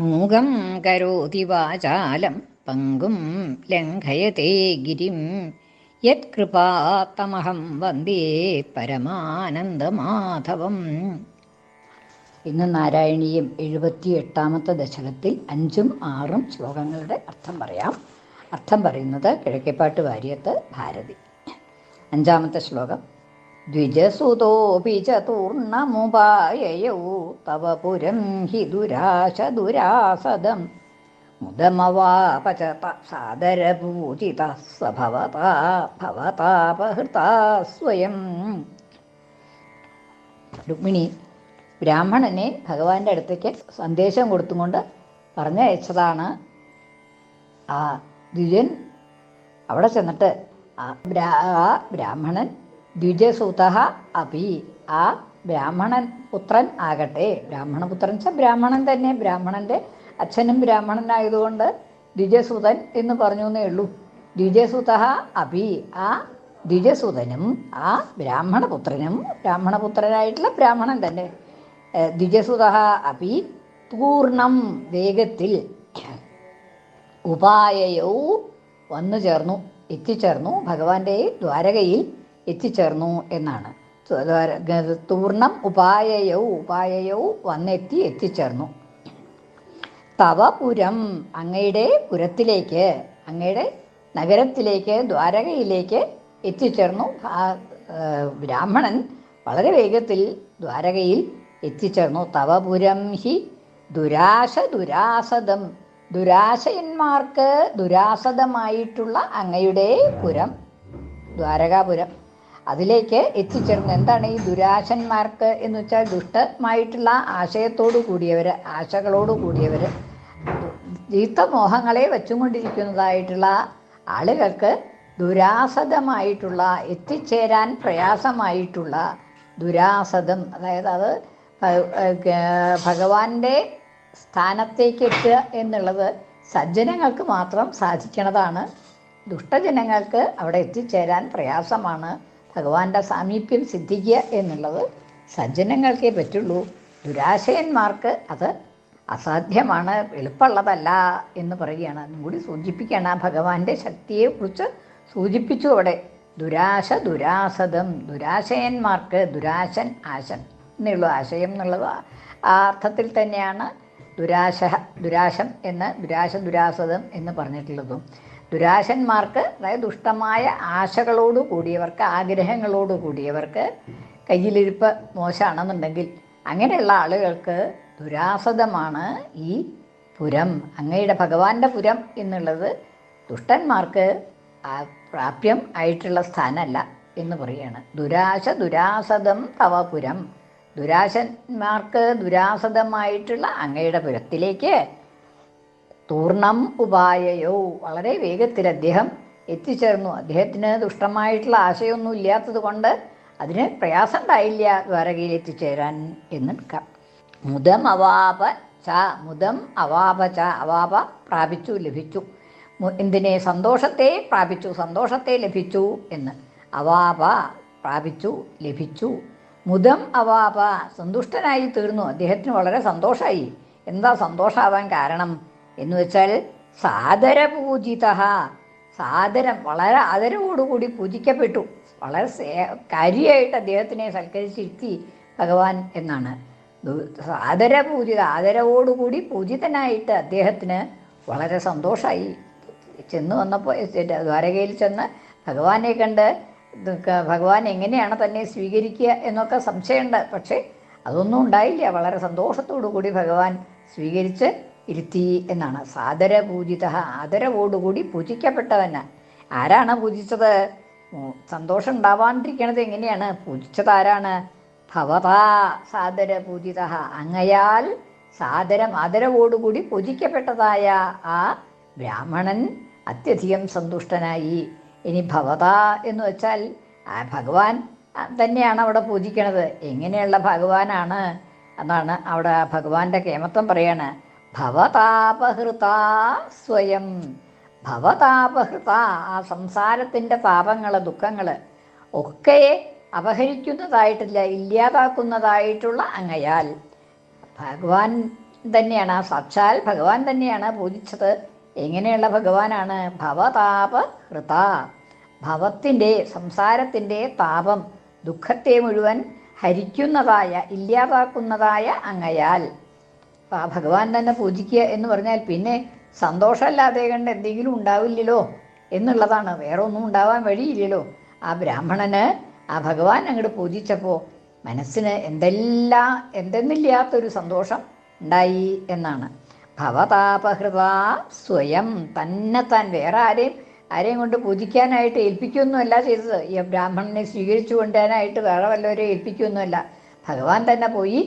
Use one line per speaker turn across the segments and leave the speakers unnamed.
മൂകം കരോതി വാചാലം പങ്കും ലംഘയത്തെ ഗിരിം. യത്കൃപാത്തമഹം വന്ദേ പരമാനന്ദമാധവം. ഇന്ന് നാരായണീയം എഴുപത്തി എട്ടാമത്തെ ദശകത്തിൽ അഞ്ചും ആറും ശ്ലോകങ്ങളുടെ അർത്ഥം പറയാം. അർത്ഥം പറയുന്നത് കിഴക്കേപ്പാട്ട് വാര്യത്ത് ഭാരതി. അഞ്ചാമത്തെ ശ്ലോകം. ദ്വിജസുതോപി ചതുർണമുപായയൗ. തവ പുരം ഹി ദുരാശ ദുരാസദം. മുദമവാപച സാദരപൂജിത സഭവതാ ഭവതാപഹൃതാ സ്വയം. രുക്മിണി ബ്രാഹ്മണനെ ഭഗവാന്റെ അടുത്തേക്ക് സന്ദേശം കൊടുത്തുകൊണ്ട് പറഞ്ഞയച്ചതാണ്. ആ ദ്വിജൻ അവിടെ ചെന്നിട്ട് ആ ബ്രാഹ്മണൻ ദ്വിജസുത അപി ആ ബ്രാഹ്മണൻ പുത്രൻ ആകട്ടെ. ബ്രാഹ്മണപുത്രൻ വെച്ചാൽ ബ്രാഹ്മണൻ തന്നെ. ബ്രാഹ്മണന്റെ അച്ഛനും ബ്രാഹ്മണനായതുകൊണ്ട് ദ്വിജസൂതൻ എന്ന് പറഞ്ഞു എന്നേ ഉള്ളൂ. ദ്വിജസുത അപി ആ ദ്വിജസുതനും ആ ബ്രാഹ്മണപുത്രനും ബ്രാഹ്മണപുത്രനായിട്ടുള്ള ബ്രാഹ്മണൻ തന്നെ. ദ്വിജസൂത അപി പൂർണം വേഗത്തിൽ ഉപായയോ വന്നു ചേർന്നു എത്തിച്ചേർന്നു ഭഗവാന്റെ ദ്വാരകയിൽ എത്തിച്ചേർന്നു എന്നാണ്. തൂർണം ഉപായയോ ഉപായയോ വന്നെത്തി എത്തിച്ചേർന്നു. തവപുരം അങ്ങയുടെ പുരത്തിലേക്ക് അങ്ങയുടെ നഗരത്തിലേക്ക് ദ്വാരകയിലേക്ക് എത്തിച്ചേർന്നു. ആ, ബ്രാഹ്മണൻ വളരെ വേഗത്തിൽ ദ്വാരകയിൽ എത്തിച്ചേർന്നു. തവപുരം ഹി ദുരാശ ദുരാസദം. ദുരാശയന്മാർക്ക് ദുരാസദമായിട്ടുള്ള അങ്ങയുടെ പുരം ദ്വാരകാപുരം. അതിലേക്ക് എത്തിച്ചേർന്നു. എന്താണ് ഈ ദുരാശന്മാർക്ക് എന്ന് വെച്ചാൽ ദുഷ്ടമായിട്ടുള്ള ആശയത്തോടു കൂടിയവർ ആശകളോട് കൂടിയവർ ജീത്തമോഹങ്ങളെ മോഹങ്ങളെ വെച്ചുകൊണ്ടിരിക്കുന്നതായിട്ടുള്ള ആളുകൾക്ക് ദുരാസദമായിട്ടുള്ള എത്തിച്ചേരാൻ പ്രയാസമായിട്ടുള്ള ദുരാസദം അതായത് അത് ഭഗവാന്റെ സ്ഥാനത്തേക്ക് എത്തുക എന്നുള്ളത് സജ്ജനങ്ങൾക്ക് മാത്രം സാധിക്കണതാണ്. ദുഷ്ടജനങ്ങൾക്ക് അവിടെ എത്തിച്ചേരാൻ പ്രയാസമാണ്. ഭഗവാന്റെ സാമീപ്യം സിദ്ധിക്കുക എന്നുള്ളത് സജ്ജനങ്ങൾക്കേ പറ്റുള്ളൂ. ദുരാശയന്മാർക്ക് അത് അസാധ്യമാണ് എളുപ്പമുള്ളതല്ല എന്ന് പറയുകയാണ്. അതും കൂടി സൂചിപ്പിക്കുകയാണ് ആ ഭഗവാന്റെ ശക്തിയെക്കുറിച്ച് സൂചിപ്പിച്ചു അവിടെ. ദുരാശ ദുരാസദം ദുരാശയന്മാർക്ക് ദുരാശൻ ആശൻ എന്നുള്ള ആശയം എന്നുള്ളത് ആ- അർത്ഥത്തിൽ തന്നെയാണ് ദുരാശ ദുരാശം എന്ന് ദുരാശ ദുരാസദം എന്ന് പറഞ്ഞിട്ടുള്ളതും. ദുരാശന്മാർക്ക് അതായത് ദുഷ്ടമായ ആശകളോട് കൂടിയവർക്ക് ആഗ്രഹങ്ങളോട് കൂടിയവർക്ക് കയ്യിലിരിപ്പ് മോശമാണെന്നുണ്ടെങ്കിൽ അങ്ങനെയുള്ള ആളുകൾക്ക് ദുരാസദമാണ് ഈ പുരം. അങ്ങയുടെ ഭഗവാന്റെ പുരം എന്നുള്ളത് ദുഷ്ടന്മാർക്ക് പ്രാപ്യം ആയിട്ടുള്ള സ്ഥാനമല്ല എന്ന് പറയുകയാണ്. ദുരാശ ദുരാസദം തവ പുരം. ദുരാശന്മാർക്ക് ദുരാസദമായിട്ടുള്ള അങ്ങയുടെ പുരത്തിലേക്ക് തൂർണം ഉപായയോ. വളരെ വേഗത്തിൽ അദ്ദേഹം എത്തിച്ചേർന്നു. അദ്ദേഹത്തിന് ദുഷ്ടമായിട്ടുള്ള ആശയമൊന്നും ഇല്ലാത്തത് കൊണ്ട് അതിന് പ്രയാസം ഉണ്ടായില്ല ദ്വാരകയിൽ എത്തിച്ചേരാൻ എന്ന് എടുക്കാം മുദം അവാപ ച മുതം അവാപ ച അവാപ പ്രാപിച്ചു ലഭിച്ചു. എന്തിനെ? സന്തോഷത്തെ പ്രാപിച്ചു സന്തോഷത്തെ ലഭിച്ചു എന്ന്. അവാപ പ്രാപിച്ചു ലഭിച്ചു. മുതം അവാപ സന്തുഷ്ടനായി തീർന്നു. അദ്ദേഹത്തിന് വളരെ സന്തോഷമായി എന്താ സന്തോഷാവാൻ കാരണം? എന്ന് വെച്ചാൽ സാദരപൂജിത സാദരം വളരെ ആദരവോടുകൂടി പൂജിക്കപ്പെട്ടു. വളരെ കാര്യമായിട്ട് അദ്ദേഹത്തിനെ സൽക്കരിച്ചിരുത്തി ഭഗവാൻ എന്നാണ്. ആദരപൂജിത ആദരവോടുകൂടി പൂജിതനായിട്ട് അദ്ദേഹത്തിന് വളരെ സന്തോഷമായി ചെന്ന് വന്നപ്പോൾ ദ്വാരകയിൽ ചെന്ന് ഭഗവാനെ കണ്ട് ഭഗവാൻ എങ്ങനെയാണ് തന്നെ സ്വീകരിക്കുക എന്നൊക്കെ സംശയമുണ്ട്. പക്ഷേ അതൊന്നും ഉണ്ടായില്ല. വളരെ സന്തോഷത്തോടു കൂടി ഭഗവാൻ സ്വീകരിച്ച് ഇരുത്തി എന്നാണ്. സാദരപൂജിത ആദരവോടുകൂടി പൂജിക്കപ്പെട്ടവന് ആരാണ് പൂജിച്ചത്? സന്തോഷം ഉണ്ടാവാണ്ടിരിക്കണത് എങ്ങനെയാണ്? പൂജിച്ചത് ആരാണ്? ഭവതാ സാദര പൂജിത അങ്ങയാൽ സാദരം ആദരവോടുകൂടി പൂജിക്കപ്പെട്ടതായ ആ ബ്രാഹ്മണൻ അത്യധികം സന്തുഷ്ടനായി. ഇനി ഭവത എന്ന് വെച്ചാൽ ആ ഭഗവാൻ തന്നെയാണ് അവിടെ പൂജിക്കണത്. എങ്ങനെയുള്ള ഭഗവാനാണ്? എന്നാണ് അവിടെ ഭഗവാന്റെ കേമത്വം പറയാണ്. ഭവതാപഹൃത സ്വയം. ഭവതാപഹൃത ആ സംസാരത്തിന്റെ താപങ്ങൾ ദുഃഖങ്ങൾ ഒക്കെ അപഹരിക്കുന്നതായിട്ടില്ല ഇല്ലാതാക്കുന്നതായിട്ടുള്ള അങ്ങയാൽ. ഭഗവാൻ തന്നെയാണ് ആ സാക്ഷാൽ ഭഗവാൻ തന്നെയാണ് പൂജിച്ചത് എങ്ങനെയുള്ള ഭഗവാനാണ്? ഭവതാപ ഹൃത ഭവത്തിന്റെ സംസാരത്തിന്റെ താപം ദുഃഖത്തെ മുഴുവൻ ഹരിക്കുന്നതായ ഇല്ലാതാക്കുന്നതായ അങ്ങയാൽ. ആ ഭഗവാൻ തന്നെ പൂജിക്കുക എന്ന് പറഞ്ഞാൽ പിന്നെ സന്തോഷമല്ലാതെ കണ്ട് എന്തെങ്കിലും ഉണ്ടാവില്ലല്ലോ എന്നുള്ളതാണ്. വേറെ ഒന്നും ഉണ്ടാവാൻ വഴിയില്ലല്ലോ. ആ ബ്രാഹ്മണന് ആ ഭഗവാൻ അങ്ങോട്ട് പൂജിച്ചപ്പോൾ മനസ്സിന് എന്തെല്ലാം എന്തെന്നില്ലാത്തൊരു സന്തോഷം ഉണ്ടായി എന്നാണ്. ഭവതാപഹൃത സ്വയം തന്നെ താൻ വേറെ ആരെയും ആരെയും കൊണ്ട് പൂജിക്കാനായിട്ട് ഏൽപ്പിക്കുകയൊന്നുമല്ല ചെയ്തത്. ഈ ബ്രാഹ്മണനെ സ്വീകരിച്ചു കൊണ്ടുവരാനായിട്ട് വേറെ വല്ലവരെ ഏൽപ്പിക്കുകയൊന്നുമല്ല ഭഗവാൻ തന്നെ പോയി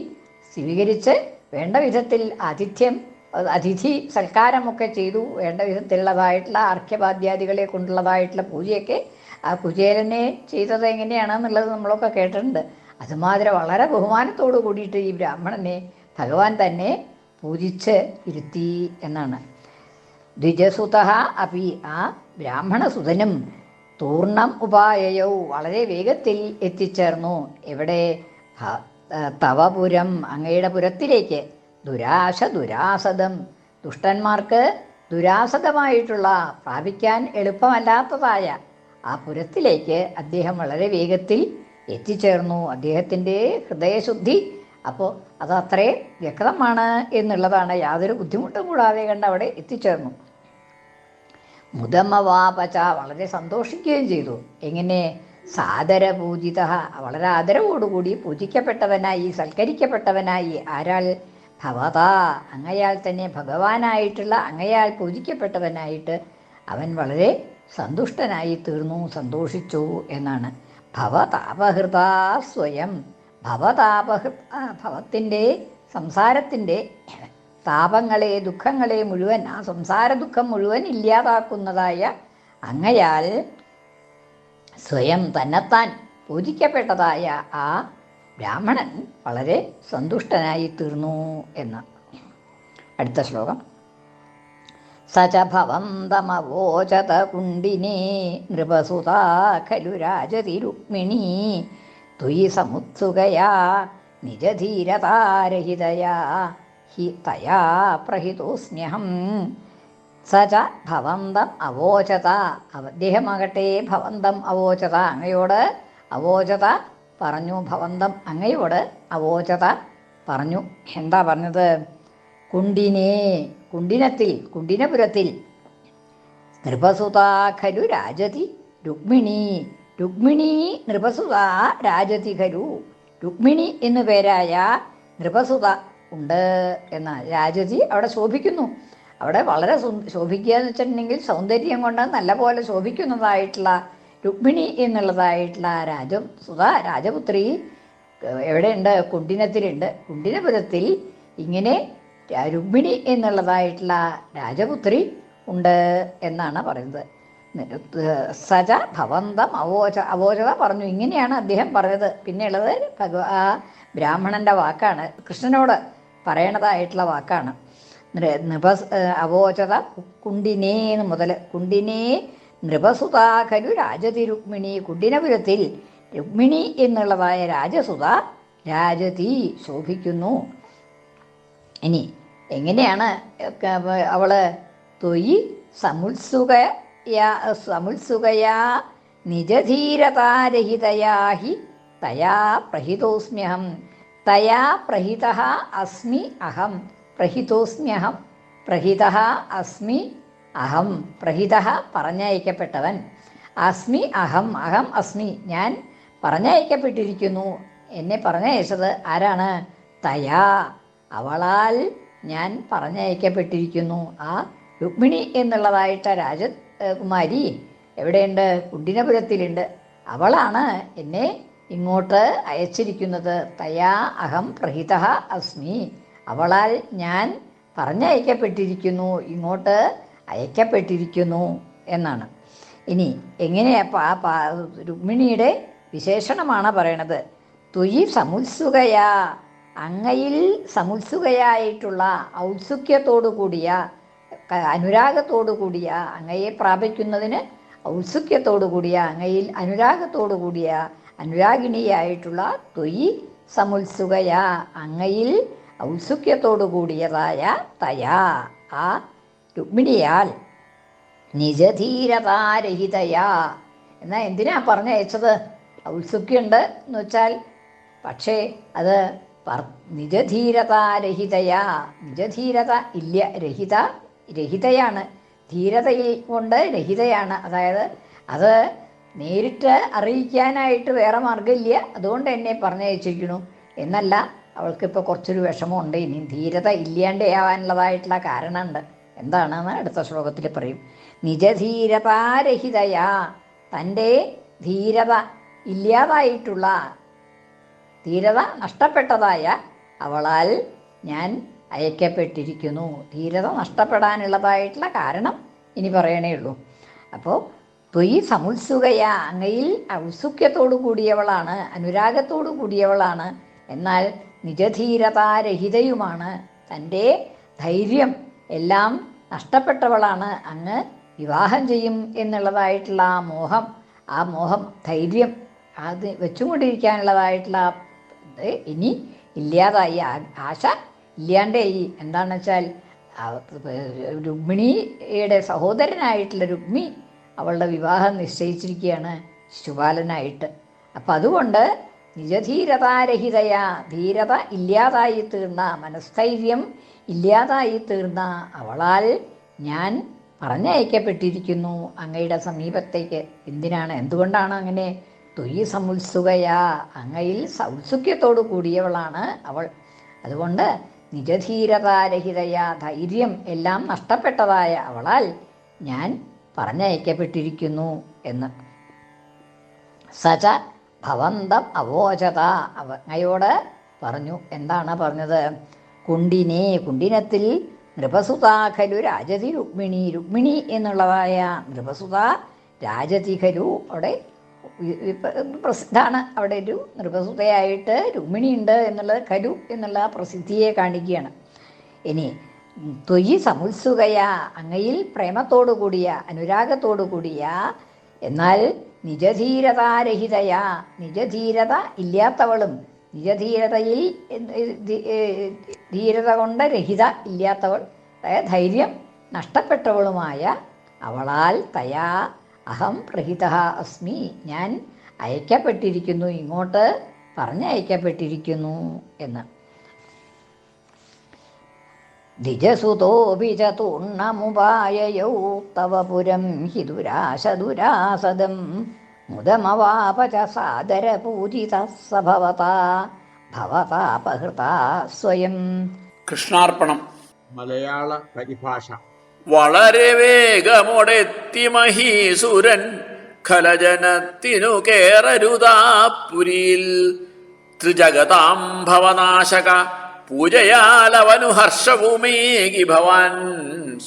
സ്വീകരിച്ച് വേണ്ട വിധത്തിൽ ആതിഥ്യം അത് അതിഥി സൽക്കാരമൊക്കെ ചെയ്തു. വേണ്ട വിധത്തിലുള്ളതായിട്ടുള്ള അർഘ്യപാദ്യാദികളെ കൊണ്ടുള്ളതായിട്ടുള്ള പൂജയൊക്കെ ആ കുചേലനെ ചെയ്തത് എങ്ങനെയാണെന്നുള്ളത് നമ്മളൊക്കെ കേട്ടിട്ടുണ്ട്. അതുമാതിരി വളരെ ബഹുമാനത്തോടു കൂടിയിട്ട് ഈ ബ്രാഹ്മണനെ ഭഗവാൻ തന്നെ പൂജിച്ച് ഇരുത്തി എന്നാണ്. ദ്വിജസുത അപി ആ ബ്രാഹ്മണസുതനും തൂർണം ഉപായയൗ വളരെ വേഗത്തിൽ എത്തിച്ചേർന്നു. എവിടെ? തവപുരം അങ്ങയുടെ പുരത്തിലേക്ക്. ദുരാശ ദുരാസതം ദുഷ്ടന്മാർക്ക് ദുരാസതമായിട്ടുള്ള പ്രാപിക്കാൻ എളുപ്പമല്ലാത്തതായ ആ പുരത്തിലേക്ക് അദ്ദേഹം വളരെ വേഗത്തിൽ എത്തിച്ചേർന്നു. അദ്ദേഹത്തിന്റെ ഹൃദയശുദ്ധി അപ്പോൾ അത് അത്രയും വ്യക്തമാണ് എന്നുള്ളതാണ് യാതൊരു ബുദ്ധിമുട്ടും കൂടാതെ കണ്ട് അവിടെ എത്തിച്ചേർന്നു. മുതമവാപച വളരെ സന്തോഷിക്കുകയും ചെയ്തു. എങ്ങനെ? സാദരപൂജിത വളരെ ആദരവോടുകൂടി പൂജിക്കപ്പെട്ടവനായി സൽക്കരിക്കപ്പെട്ടവനായി ആരാൾ ഭവതാ. അങ്ങയാൽ തന്നെ ഭഗവാനായിട്ടുള്ള അങ്ങയാൽ പൂജിക്കപ്പെട്ടവനായിട്ട് അവൻ വളരെ സന്തുഷ്ടനായി തീർന്നു സന്തോഷിച്ചു എന്നാണ്. ഭവതാപഹൃത സ്വയം. ഭവതാപഹൃ ഭവത്തിന്റെ സംസാരത്തിന്റെ താപങ്ങളെ ദുഃഖങ്ങളെ മുഴുവൻ ആ സംസാര ദുഃഖം മുഴുവൻ ഇല്ലാതാക്കുന്നതായ അങ്ങയാൽ സ്വയം തന്നെത്താൻ പൂജിക്കപ്പെട്ടതായ ആ ബ്രാഹ്മണൻ വളരെ സന്തുഷ്ടനായി തീർന്നു എന്ന്. അടുത്ത ശ്ലോകം. സച ഭവന്തമവോചത കുണ്ടിനേ നൃപസുതാ ഖലു രാജതി രുക്മിണി തുയി സമുത്സുകയാ നിജധീരതാരഹിതയാ ഹി തയാ പ്രഹിതോസ്മ്യഹം സച ഭവന്തം അവോചത. അദ്ദേഹമാകട്ടെ ഭവന്തം അവോചത. അങ്ങയോട് അവോചത പറഞ്ഞു ഭവന്തം. അങ്ങയോട് അവോചത പറഞ്ഞു. എന്താ പറഞ്ഞത്? കുണ്ടിനെ കുണ്ടിനത്തിൽ കുണ്ടിനപുരത്തിൽ. നൃപസുതാ ഖലു രാജതി രുക്മിണി. രുക്മിണി നൃപസുത രാജതി ഖരു രുക്മിണി എന്നു പേരായ നൃപസുത ഉണ്ട് എന്ന രാജതി അവിടെ ശോഭിക്കുന്നു. അവിടെ വളരെ ശോഭിക്കുക എന്ന് വെച്ചിട്ടുണ്ടെങ്കിൽ സൗന്ദര്യം കൊണ്ട് നല്ലപോലെ ശോഭിക്കുന്നതായിട്ടുള്ള രുക്മിണി എന്നുള്ളതായിട്ടുള്ള രാജ സുധ രാജപുത്രി എവിടെയുണ്ട്? കുണ്ടിനത്തിലുണ്ട്. കുണ്ടിനപുരത്തിൽ ഇങ്ങനെ രുക്മിണി എന്നുള്ളതായിട്ടുള്ള രാജപുത്രി ഉണ്ട് എന്നാണ് പറയുന്നത്. സജ ഭവന്തം അവോച അവോചത പറഞ്ഞു. ഇങ്ങനെയാണ് അദ്ദേഹം പറഞ്ഞത്. പിന്നെയുള്ളത് ഭഗവാ ബ്രാഹ്മണന്റെ വാക്കാണ്. കൃഷ്ണനോട് പറയണതായിട്ടുള്ള വാക്കാണ്. നൃപസ് അവോചത കുണ്ടിനേ എന്ന് മുതൽ കുണ്ടിനേ നൃപസുതാഖലു രാജതി രുക്മിണി കുണ്ടിനപുരത്തിൽ രുക്മിണി എന്നുള്ളതായ രാജസുത രാജതി ശോഭിക്കുന്നു. ഇനി എങ്ങനെയാണ് അവൾ തൊയി സമുത്സുകയാ സമുത്സുകയാ നിജധീരതാരഹിതയാ ഹി തയാ പ്രഹിതോസ്മ്യഹം തയാ പ്രഹിത അസ്മി അഹം. പ്രഹിതോസ്മ്യഹം. പ്രഹിത അസ്മി അഹം. പ്രഹിത പറഞ്ഞയക്കപ്പെട്ടവൻ. അസ്മി അഹം. അഹം അസ്മി. ഞാൻ പറഞ്ഞയക്കപ്പെട്ടിരിക്കുന്നു. എന്നെ പറഞ്ഞയച്ചത് ആരാണ്? തയാ. അവളാൽ ഞാൻ പറഞ്ഞയക്കപ്പെട്ടിരിക്കുന്നു. ആ രുക്മിണി എന്നുള്ളതായിട്ട് രാജകുമാരി എവിടെയുണ്ട്? കുണ്ടിനപുരത്തിലുണ്ട്. അവളാണ് എന്നെ ഇങ്ങോട്ട് അയച്ചിരിക്കുന്നത്. തയാ അഹം പ്രഹിത അസ്മി. അവളാൽ ഞാൻ പറഞ്ഞയക്കപ്പെട്ടിരിക്കുന്നു ഇങ്ങോട്ട് അയക്കപ്പെട്ടിരിക്കുന്നു എന്നാണ്. ഇനി എങ്ങനെയാ രുക്മിണിയുടെ വിശേഷണമാണ് പറയണത്? തുയി സമുത്സുകയാ അങ്ങയിൽ സമുത്സുകയായിട്ടുള്ള ഔത്സുക്യത്തോടു കൂടിയ അനുരാഗത്തോടു കൂടിയ അങ്ങയെ പ്രാപിക്കുന്നതിന് ഔത്സുക്യത്തോടു കൂടിയ അങ്ങയിൽ അനുരാഗത്തോടു കൂടിയ അനുരാഗിണിയായിട്ടുള്ള തൊയി സമുത്സുകയാ അങ്ങയിൽ ഔത്സുക്യത്തോടു കൂടിയതായ തയാ ആ രുക്മിണിയാൽ നിജധീരതാരഹിതയാ. എന്നാൽ എന്തിനാ പറഞ്ഞയച്ചത്? ഔത്സുക്യുണ്ട് എന്ന് വെച്ചാൽ പക്ഷേ അത് നിജധീരതാരഹിതയാ. നിജധീരത ഇല്ല രഹിത രഹിതയാണ്. ധീരതയിൽ കൊണ്ട് രഹിതയാണ്. അതായത് അത് നേരിട്ട് അറിയിക്കാനായിട്ട് വേറെ മാർഗമില്ല അതുകൊണ്ട് എന്നെ പറഞ്ഞയച്ചിരിക്കണു എന്നല്ല അവൾക്കിപ്പോൾ കുറച്ചൊരു വിഷമമുണ്ട്. ഇനി ധീരത ഇല്ലാണ്ടാവാനുള്ളതായിട്ടുള്ള കാരണമുണ്ട്. എന്താണെന്ന് അടുത്ത ശ്ലോകത്തിൽ പറയും. നിജധീരതാരഹിതയാ തന്റെ ധീരത ഇല്ലാതായിട്ടുള്ള ധീരത നഷ്ടപ്പെട്ടതായ അവളാൽ ഞാൻ അയക്കപ്പെട്ടിരിക്കുന്നു. ധീരത നഷ്ടപ്പെടാനുള്ളതായിട്ടുള്ള കാരണം ഇനി പറയണേ ഉള്ളൂ. അപ്പോൾ ത്വയി സമുത്സുകയ അങ്ങയിൽ ഔത്സുഖ്യത്തോടു കൂടിയവളാണ് അനുരാഗത്തോടു കൂടിയവളാണ്. എന്നാൽ നിജധീരതാരഹിതയുമാണ്. തന്റെ ധൈര്യം എല്ലാം നഷ്ടപ്പെട്ടവളാണ്. അങ്ങ് വിവാഹം ചെയ്യും എന്നുള്ളതായിട്ടുള്ള ആ മോഹം ആ മോഹം ധൈര്യം അത് വെച്ചുകൊണ്ടിരിക്കാനുള്ളതായിട്ടുള്ള ഇത് ഇനി ഇല്ലാതായി. ആശ ഇല്ലാണ്ടായി. എന്താണെന്ന് വെച്ചാൽ രുക്മിണിയുടെ സഹോദരനായിട്ടുള്ള രുക്മി അവളുടെ വിവാഹം നിശ്ചയിച്ചിരിക്കുകയാണ് ശിശുപാലനായിട്ട്. അപ്പം അതുകൊണ്ട് നിജധീരതാരഹിതയ ധീരത ഇല്ലാതായി തീർന്ന മനസ്ഥൈര്യം ഇല്ലാതായി തീർന്ന അവളാൽ ഞാൻ പറഞ്ഞയക്കപ്പെട്ടിരിക്കുന്നു. അങ്ങയുടെ സമീപത്തേക്ക് എന്തിനാണ്? എന്തുകൊണ്ടാണ് അങ്ങനെ? തൊയ്യ സമുത്സുകയാ. അങ്ങയിൽ സൗത്സുഖ്യത്തോടു കൂടിയവളാണ് അവൾ. അതുകൊണ്ട് നിജധീരതാരഹിതയ ധൈര്യം എല്ലാം നഷ്ടപ്പെട്ടതായ അവളാൽ ഞാൻ പറഞ്ഞയക്കപ്പെട്ടിരിക്കുന്നു എന്ന്. സച ഭവന്തം അവോചത. അവങ്ങയോട് പറഞ്ഞു എന്താണ് പറഞ്ഞത്? കുണ്ടിനെ കുണ്ടിനത്തിൽ നൃപസുതാഖലു രാജതി രുക്മിണി രുക്മിണി എന്നുള്ളതായ നൃപസുത രാജതി ഖലു അവിടെ പ്രസിദ്ധാണ്. അവിടെ ഒരു നൃപസുതയായിട്ട് രുക്മിണി ഉണ്ട് എന്നുള്ളത് ഖലു എന്നുള്ള പ്രസിദ്ധിയെ കാണിക്കുകയാണ്. ഇനി ത്വയി സമുത്സുകയ അങ്ങയിൽ പ്രേമത്തോടു കൂടിയ അനുരാഗത്തോടു കൂടിയ എന്നാൽ നിജധീരതാരഹിതയ. നിജധീരത ഇല്ലാത്തവളും. നിജധീരതയിൽ ധീരത കൊണ്ട് രഹിത ഇല്ലാത്തവൾ. ധൈര്യം നഷ്ടപ്പെട്ടവളുമായ അവളാൽ തയാ അഹം പ്രഹിത അസ്മി. ഞാൻ അയക്കപ്പെട്ടിരിക്കുന്നു. ഇങ്ങോട്ട് പറഞ്ഞയക്കപ്പെട്ടിരിക്കുന്നു എന്ന്. ധിജസുതോപി ച തൂർണമുപായയൗ തവ പുരം ഹി ദുരാശദുരാസദം മുദമവാപ ച സാദരപൂജിത സ ഭവതാ ഭവതാപഹൃതാ സ്വയം.
കൃഷ്ണാർപ്പണം.
മലയാള പരിഭാഷ
വളരെ വേഗമൊടെത്തി മഹീസുരൻ ഖലജനത്തിനു കേറരുതാ പുരിയിൽ ത്രിജഗതാം ഭവനാശക പൂജയാലവനു ഹർഷഭൂമേകി ഭവാൻ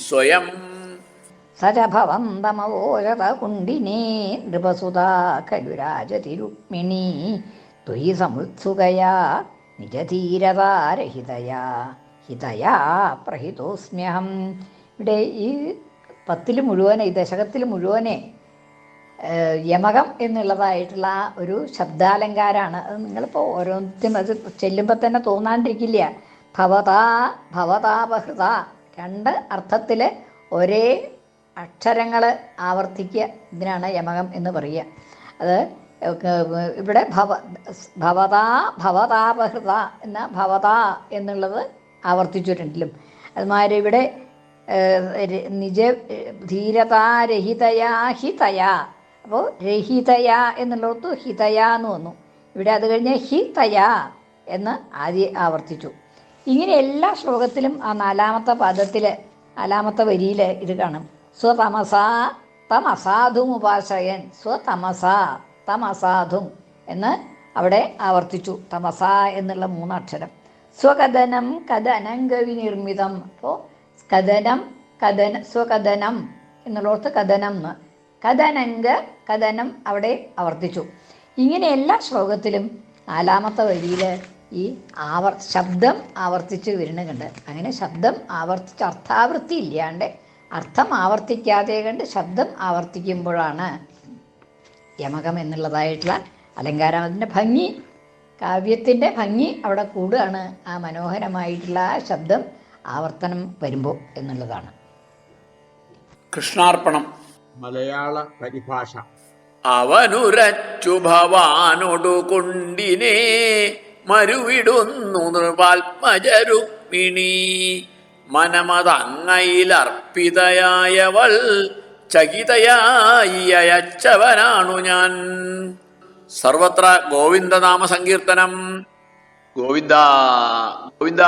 സ്വയം.
സ ച ഭവന്തമവോചത കുണ്ടിനേ നൃപസുതാ ഖലു രാജതി രുക്മിണീ ത്വയി സമുത്സുകയാ നിജധീരതാരഹിതയാ ഹിതയാ പ്രഹിതോസ്മ്യഹം. ഇവിടെ ഈ പത്തിൽ മുഴുവനെ ഈ ദശകത്തിൽ മുഴുവനെ യമകം എന്നുള്ളതായിട്ടുള്ള ഒരു ശബ്ദാലങ്കാരാണ്. അത് നിങ്ങളിപ്പോൾ ഓരോരുത്തരും അത് ചെല്ലുമ്പോൾ തന്നെ തോന്നാണ്ടിരിക്കില്ല. ഭവതാ ഭവതാപഹൃത രണ്ട് അർത്ഥത്തിൽ ഒരേ അക്ഷരങ്ങൾ ആവർത്തിക്കുക ഇതിനാണ് യമകം എന്ന് പറയുക. അത് ഇവിടെ ഭവ ഭവതാ ഭവതാപഹൃത എന്ന ഭവതാ എന്നുള്ളത് ആവർത്തിച്ചിട്ടുണ്ടെങ്കിലും അതുമാതിരി ഇവിടെ നിജ ധീരതാരഹിതയാ ഹിതയാ അപ്പോൾ രഹിതയ എന്നുള്ളിടത്ത് ഹിതയ എന്ന് വന്നു. ഇവിടെ അത് കഴിഞ്ഞ് ഹിതയാ എന്ന് ആദ്യം ആവർത്തിച്ചു. ഇങ്ങനെ എല്ലാ ശ്ലോകത്തിലും ആ നാലാമത്തെ പദത്തിൽ നാലാമത്തെ വരിയിൽ ഇത് കാണും. സ്വതമസ തമസാധും ഉപാശയൻ സ്വതമസ തമസാധും എന്ന് അവിടെ ആവർത്തിച്ചു. തമസ എന്നുള്ള മൂന്നക്ഷരം. സ്വകഥനം കഥനങ്കവി നിർമ്മിതം അപ്പോൾ കഥനം കഥന സ്വകഥനം എന്നുള്ളടത്ത് കഥനം എന്ന്. കഥനങ്ക കഥനം അവിടെ ആവർത്തിച്ചു. ഇങ്ങനെ എല്ലാ ശ്ലോകത്തിലും നാലാമത്തെ വരിയിൽ ഈ ആവർ ശബ്ദം ആവർത്തിച്ച് വരുന്നുണ്ട്. അങ്ങനെ ശബ്ദം ആവർത്തിച്ച് അർത്ഥാവൃത്തി ഇല്ലാണ്ട് അർത്ഥം ആവർത്തിക്കാതെ കണ്ട് ശബ്ദം ആവർത്തിക്കുമ്പോഴാണ് യമകം എന്നുള്ളതായിട്ടുള്ള അലങ്കാരം അതിന്റെ ഭംഗി കാവ്യത്തിന്റെ ഭംഗി അവിടെ കൂടുകയാണ്. ആ മനോഹരമായിട്ടുള്ള ആ ശബ്ദം ആവർത്തനം വരുമ്പോൾ എന്നുള്ളതാണ്.
കൃഷ്ണാർപ്പണം.
മലയാള പരിഭാഷ.
അവനുരച്ചു ഭവാനൊടു കൊണ്ടിനെ മരുവിടുന്നു നൃപാത്മജരുക്മിണി മനമതങ്ങയിലർപ്പിതയായവൾ ചകിതയായി അയച്ചവനാണു ഞാൻ. സർവത്ര ഗോവിന്ദനാമ സങ്കീർത്തനം ഗോവിന്ദ ഗോവിന്ദ.